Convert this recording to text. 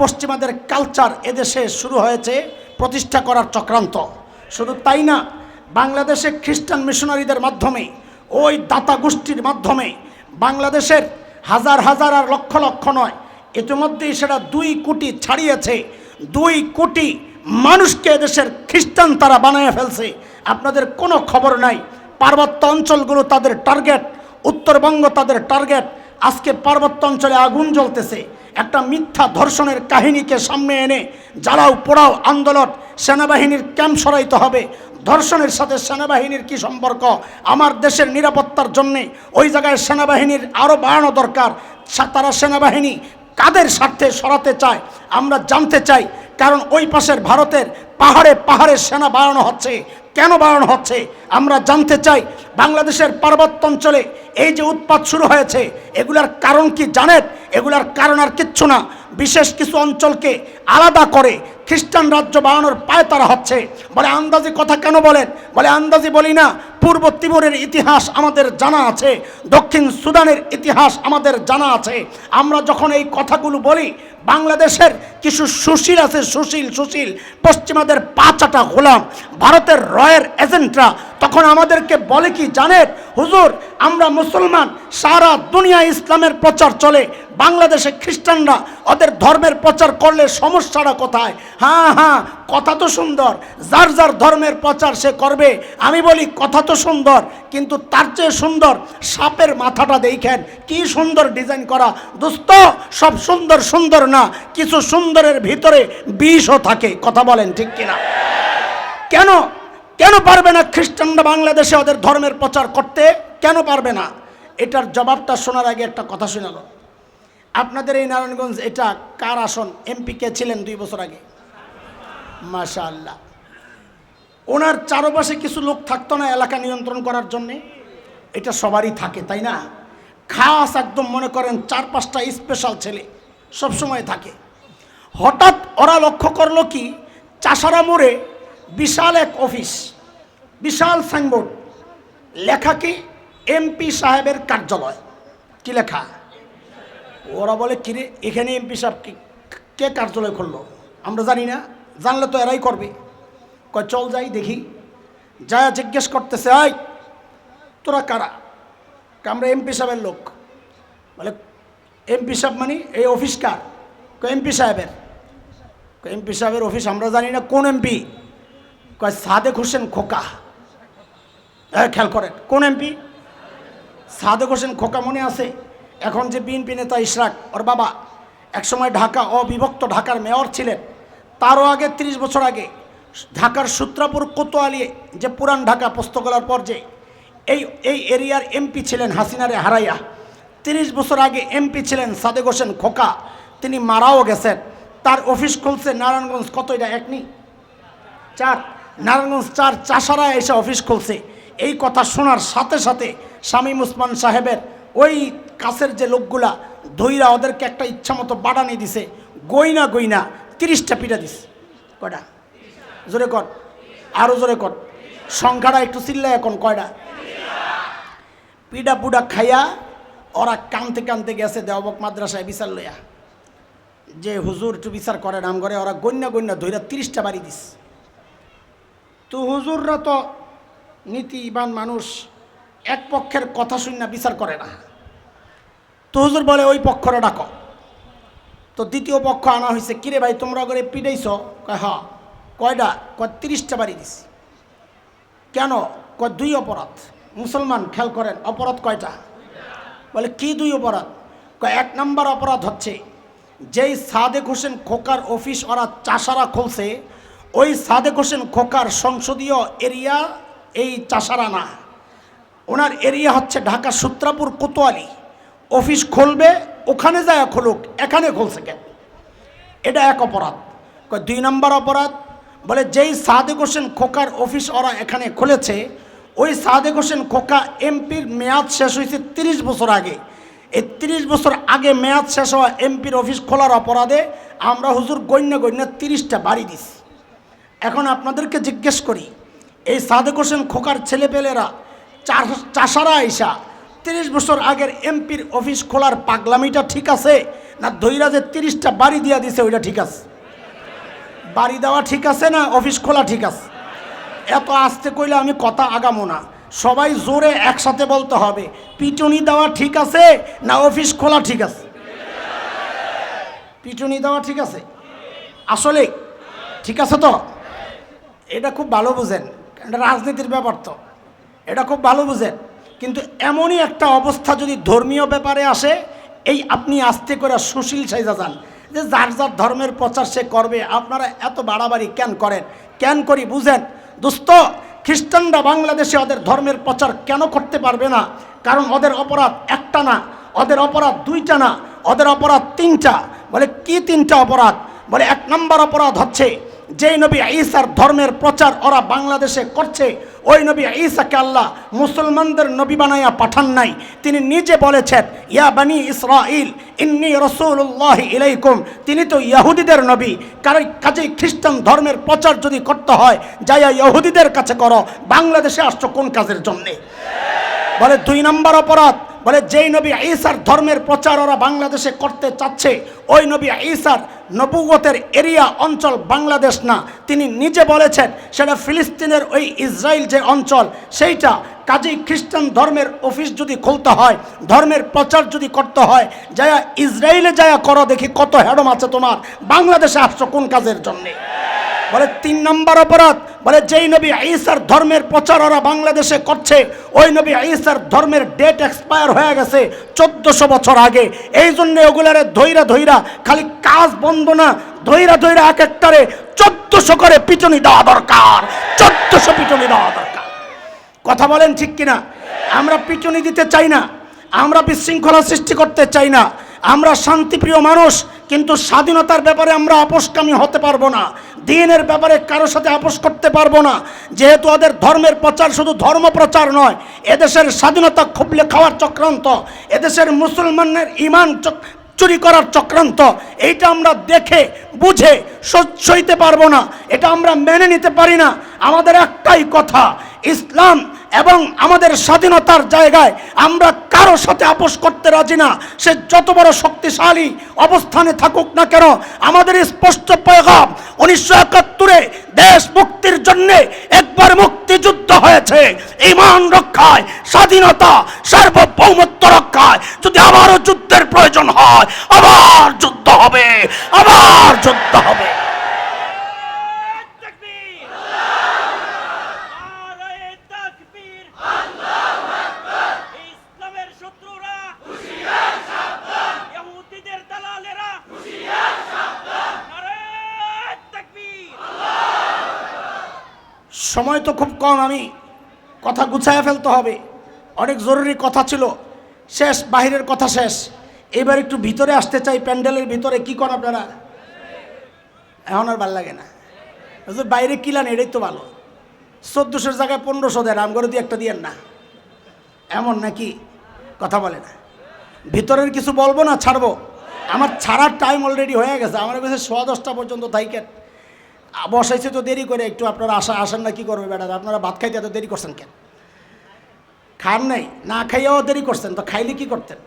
পশ্চিমাদের কালচার এদেশে শুরু হয়েছে, প্রতিষ্ঠা করার চক্রান্ত। শুধু তাই না, বাংলাদেশে খ্রিস্টান মিশনারিদের মাধ্যমে, ওই দাতা গোষ্ঠীর মাধ্যমে, বাংলাদেশের হাজার হাজার আর লক্ষ লক্ষ নয়, ইতিমধ্যেই সেটা দুই কোটি ছাড়িয়েছে, দুই কোটি মানুষকে এদেশের খ্রিস্টান তারা বানায় ফেলছে। আপনাদের কোনো খবর নাই, পার্বত্য অঞ্চলগুলো তাদের টার্গেট উত্তরবঙ্গ তাদের টার্গেট আজকে পার্বত্য অঞ্চলে আগুন জ্বলতেছে। একটা মিথ্যা ধর্ষণের কাহিনীকে সামনে এনে জ্বালাও, পোড়াও আন্দোলন, সেনাবাহিনীর ক্যাম্প সরাইতে হবে। ধর্ষণের সাথে সেনাবাহিনীর কি সম্পর্ক? আমার দেশের নিরাপত্তার জন্যে ওই জায়গায় সেনাবাহিনীর আরও বাড়ানো দরকার। তারা সেনাবাহিনী কাদের স্বার্থে সরাতে চায়, আমরা জানতে চাই, কারণ ওই পাশের ভারতের পাহাড়ে পাহাড়ে সেনা বাড়ানো হচ্ছে। কেন বাড়ানো হচ্ছে? আমরা জানতে চাই, বাংলাদেশের পার্বত্য অঞ্চলে এই যে উৎপাত শুরু হয়েছে, এগুলার কারণ কি জানেন? এগুলার কারণ আর কিচ্ছু না। বিশেষ কিছু অঞ্চলকে আলাদা করে খ্রিস্টান রাজ্য বানানোর পায় তারা হচ্ছে। বলে আন্দাজি কথা কেন বলেন? বলে আন্দাজি বলি না, পূর্ব তিমুরের ইতিহাস আমাদের জানা আছে, দক্ষিণ সুদানের ইতিহাস আমাদের জানা আছে। আমরা যখন এই কথাগুলো বলি, বাংলাদেশের কিছু সুশীল আছে, সুশীল সুশীল, পশ্চিমাদের পাঁচাটা গোলাম, ভারতের রয়ের এজেন্টরা, তখন আমাদেরকে বলে কি জানেন? হুজুর, আমরা মুসলমান, সারা দুনিয়া ইসলামের প্রচার চলে, বাংলাদেশে খ্রিস্টানরা ওদের ধর্মের প্রচার করলে সমস্যাটা কোথায়? হ্যাঁ হ্যাঁ কথা তো সুন্দর, যার যার ধর্মের প্রচার সে করবে, আমি বলি কথা তো সুন্দর, কিন্তু তার চেয়ে সুন্দর সাপের মাথাটা দেখেন, কি সুন্দর ডিজাইন করা। দোস্ত, সব সুন্দর সুন্দর না, কিছু সুন্দরের ভিতরে বিষও থাকে, কথা বলেন ঠিক কিনা? কেন? কেন পারবে না খ্রিস্টানরা বাংলাদেশে ওদের ধর্মের প্রচার করতে? কেন পারবে না? এটার জবাবটা শোনার আগে একটা কথা শোনালো আপনাদের এই নারায়ণগঞ্জ, এটা কার আসন? এমপি কে ছিলেন দুই বছর আগে? মাশা আল্লাহ ওনার চারপাশে কিছু লোক থাকতো না এলাকা নিয়ন্ত্রণ করার জন্যে? এটা সবারই থাকে, তাই না? খাস একদম মনে করেন চার পাঁচটা স্পেশাল ছেলে সব সময় থাকে। হঠাৎ ওরা লক্ষ্য করল কি, চাষারা মোড়ে বিশাল এক অফিস, বিশাল সাইনবোর্ড, লেখা কি এমপি সাহেবের কার্যালয়? কি লেখা? ওরা বলে, কিরে, এখানে এমপি সাহেব, কি, কে কার্যালয় খুললো? আমরা জানি না, জানলে তো এরাই করবে। কয়, চল যাই, দেখি। যা জিজ্ঞেস করতেছে আই তোরা কারা? আমরা এমপি সাহেবের লোক। বলে, এমপি সাহেব মানে এই অফিস কার? এমপি সাহেবের। এমপি সাহেবের অফিস, আমরা জানি না কোন এমপি। কয়, সাদেক হোসেন খোকা। খেয়াল করেন, কোন এমপি? সাদেক হোসেন খোকা মনে আছে? এখন যে বিএনপি নেতা ইশরাক, ওর বাবা, একসময় ঢাকা, অবিভক্ত ঢাকার মেয়র ছিলেন। তারও আগে ৩০ বছর আগে, ঢাকার সূত্রাপুর কোতোয়ালি, যে পুরান ঢাকা পুস্তকলার পর যে, এই এই এরিয়ার এমপি ছিলেন হাসিনারে হারাইয়া। তিরিশ বছর আগে এমপি ছিলেন সাদেক হোসেন খোকা। তিনি মারাও গেছেন। তার অফিস খুলছে নারায়ণগঞ্জ কত এটা একনি চার। নারায়ণগঞ্জ চার চাষারা এসে অফিস খুলছে। এই কথা শোনার সাথে সাথে শামীম উসমান সাহেবের ওই কাছের যে লোকগুলা, ধইরা ওদেরকে একটা ইচ্ছা মতো বাড়ানি দিছে। গইনা গইনা তিরিশটা পিঠা দিছে। কয়টা? জোরে কর। আরও জোরে কর। সংখ্যাটা একটু চিল্লা এখন, কয়টা? পিঠা পুডা খাইয়া ওরা কানতে কানতে গেছে দেওবক মাদ্রাসায় বিচার লইয়া। যে হুজুর একটু বিচার করে নাম করে ওরা গন্যা গন্যা ধইরা তিরিশটা বাড়ি দিস তো হুজুররা তো নীতিবান মানুষ, এক পক্ষের কথা শুনে না বিচার করে না। তো হুজুর বলে, ওই পক্ষরে ডাকো। তো দ্বিতীয় পক্ষ আনা হয়েছে কিরে ভাই, তোমরা করে পিটাইছ? কয় হ্যাঁ। কয়টা কয়, তিরিশটা বাড়ি দিছি। কেন? কয়, দুই অপরাধ। মুসলমান, খেয়াল করেন, অপরাধ কয়টা? বলে, কি দুই অপরাধ? কয়, এক নাম্বার অপরাধ হচ্ছে, যেই সাদেক হোসেন খোকার অফিস ওরা চাষারা খুলছে ওই সাদেক হোসেন খোকার সংসদীয় এরিয়া এই চাষারা না ওনার এরিয়া হচ্ছে ঢাকা সূত্রাপুর কোতোয়ালি। অফিস খুলবে, ওখানে যায় খুলুক, এখানে খুলছে কেন? এটা এক অপরাধ। দুই নম্বর অপরাধ, বলে যেই সাদেক হোসেন খোকার অফিস ওরা এখানে খুলেছে, ওই সাদেক হোসেন খোকা এমপির মেয়াদ শেষ হয়েছে তিরিশ বছর আগে। এই তিরিশ বছর আগে মেয়াদ শেষ হওয়া এমপির অফিস খোলার অপরাধে আমরা হুজুর গণ্য গণ্য তিরিশটা বাড়ি দিছি। এখন আপনাদেরকে জিজ্ঞেস করি, এই সাদেক হোসেন খোকার ছেলেপেলেরা চাষারা আইসা তিরিশ বছর আগের এমপির অফিস খোলার পাগলামিটা ঠিক আছে, না দইরা যে তিরিশটা বাড়ি দিয়া দিছে ওইটা ঠিক আছে? বাড়ি দেওয়া ঠিক আছে না অফিস খোলা ঠিক আছে? এত আসতে কইলে আমি কথা আগামো না। সবাই জোরে একসাথে বলতে হবে, পিটুনি দেওয়া ঠিক আছে না অফিস খোলা ঠিক আছে? পিটুনি দেওয়া ঠিক আছে? আসলে ঠিক আছে তো? এটা খুব ভালো বুঝেন এটা রাজনীতির ব্যাপার তো। এটা খুব ভালো বুঝেন। কিন্তু এমনই একটা অবস্থা যদি ধর্মীয় ব্যাপারে আসে, এই আপনি আস্তে করে সুশীল সাইজা যান, যে যার যার ধর্মের প্রচার সে করবে, আপনারা এত বাড়াবাড়ি কেন করেন? কেন করি বুঝেন? দোস্ত খ্রিস্টানরা বাংলাদেশে ওদের ধর্মের প্রচার কেন করতে পারবে না? কারণ ওদের অপরাধ একটা না, ওদের অপরাধ দুইটা না, ওদের অপরাধ তিনটা। বলে, কি তিনটা অপরাধ? বলে, এক নম্বর অপরাধ হচ্ছে যেই নবী ঈসার ধর্মের প্রচার ওরা বাংলাদেশে করছে, ওই নবী ঈসাকে আল্লাহ মুসলমানদের নবী বানাইয়া পাঠান নাই। তিনি নিজে বলেছেন, ইয়া বানি ইসরাইল ইন্নি রসুল্লাহ ইলাইকুম। তিনি তো ইয়াহুদিদের নবী, কারণ কাজেই খ্রিস্টান ধর্মের প্রচার যদি করতে হয়, যাইয়া ইহুদিদের কাছে করো, বাংলাদেশে আসছো কোন কাজের জন্যে? বলে, দুই নম্বর অপরাধ বলে, যেই নবী ঈসার ধর্মের প্রচার ওরা বাংলাদেশে করতে চাচ্ছে, ওই নবী ঈসার নবুগতের এরিয়া অঞ্চল বাংলাদেশ না। তিনি নিজে বলেছেন, সেটা ফিলিস্তিনের ওই ইসরায়েল যে অঞ্চল, সেইটা কাজেই খ্রিস্টান ধর্মের অফিস যদি খুলতে হয়, ধর্মের প্রচার যদি করতে হয়, যায়া ইসরায়েলে যায়া করো দেখি কত হ্যাডম আছে তোমার। বাংলাদেশে আসছো কোন কাজের জন্যে? বলে, তিন নম্বর অপরাধ বলে, যেই নবী ঈসার ধর্মের প্রচার ওরা বাংলাদেশে করছে, ওই নবী ঈসার ধর্মের ডেট এক্সপায়ার হয়ে গেছে চোদ্দশো বছর আগে। এই জন্যে ওগুলারে ধৈরা ধৈরা, খালি কাজ বন্ধ না, ধৈরা ধৈরা এক একটারে চোদ্দশো করে পিটনি দেওয়া দরকার, চোদ্দশো পিটনি দেওয়া দরকার। কথা বলেন ঠিক কিনা? আমরা পিটুনি দিতে চাই না, আমরা বিশৃঙ্খলা সৃষ্টি করতে চাই না, আমরা শান্তিপ্রিয় মানুষ কিন্তু স্বাধীনতার ব্যাপারে আমরা আপোষকামী হতে পারব না। দিনের ব্যাপারে কারোর সাথে আপোষ করতে পারব না। যেহেতু ওদের ধর্মের প্রচার শুধু ধর্ম প্রচার নয়, এদেশের স্বাধীনতা খুবলে খাওয়ার চক্রান্ত, এদেশের মুসলমানের ইমান চুরি করার চক্রান্ত, এইটা আমরা দেখে, বুঝে সইতে পারব না। এটা আমরা মেনে নিতে পারি না। আমাদের একটাই কথা, ইসলাম এবং আমাদের স্বাধীনতার জায়গায় আমরা কারও সাথে আপোষ করতে রাজি না। সে যত বড় শক্তিশালী অবস্থানে থাকুক না কেন, আমাদের স্পষ্ট পয়গাম উনিশশো একাত্তরে দেশ মুক্তির জন্য একবার মুক্তিযুদ্ধ হয়েছে। ইমান রক্ষায়, স্বাধীনতা, সার্বভৌমত্ব রক্ষায়। যদি আবারও যুদ্ধের প্রয়োজন হয়, আবার যুদ্ধ হবে, আবার যুদ্ধ হবে। সময় তো খুব কম, আমি কথা গুছায় ফেলতে হবে। অনেক জরুরি কথা ছিল। শেষ, বাহিরের কথা শেষ। এবার একটু ভিতরে আসতে চাই, প্যান্ডেলের ভিতরে। কি করেন আপনারা? এখন আর ভালো লাগে না। বাইরে কিলান এটাই তো ভালো। চোদ্দোশোর জায়গায় পনেরোশো দেন আম করে দিয়ে একটা দিয়েন না। এমন নাকি? কথা বলে না। ভিতরের কিছু বলব না, ছাড়বো? আমার ছাড়ার টাইম অলরেডি হয়ে গেছে। আমার কাছে সোয়া দশটা পর্যন্ত থাইকেন। বসাইছে তো দেরি করে একটু আপনারা আসা আসেন না, কি করবে বেটা? আপনারা ভাত খাইতে এত দেরি করছেন কেন? খান নাই, না খাইয়াও দেরি করছেন, তো খাইলে কি করতেন?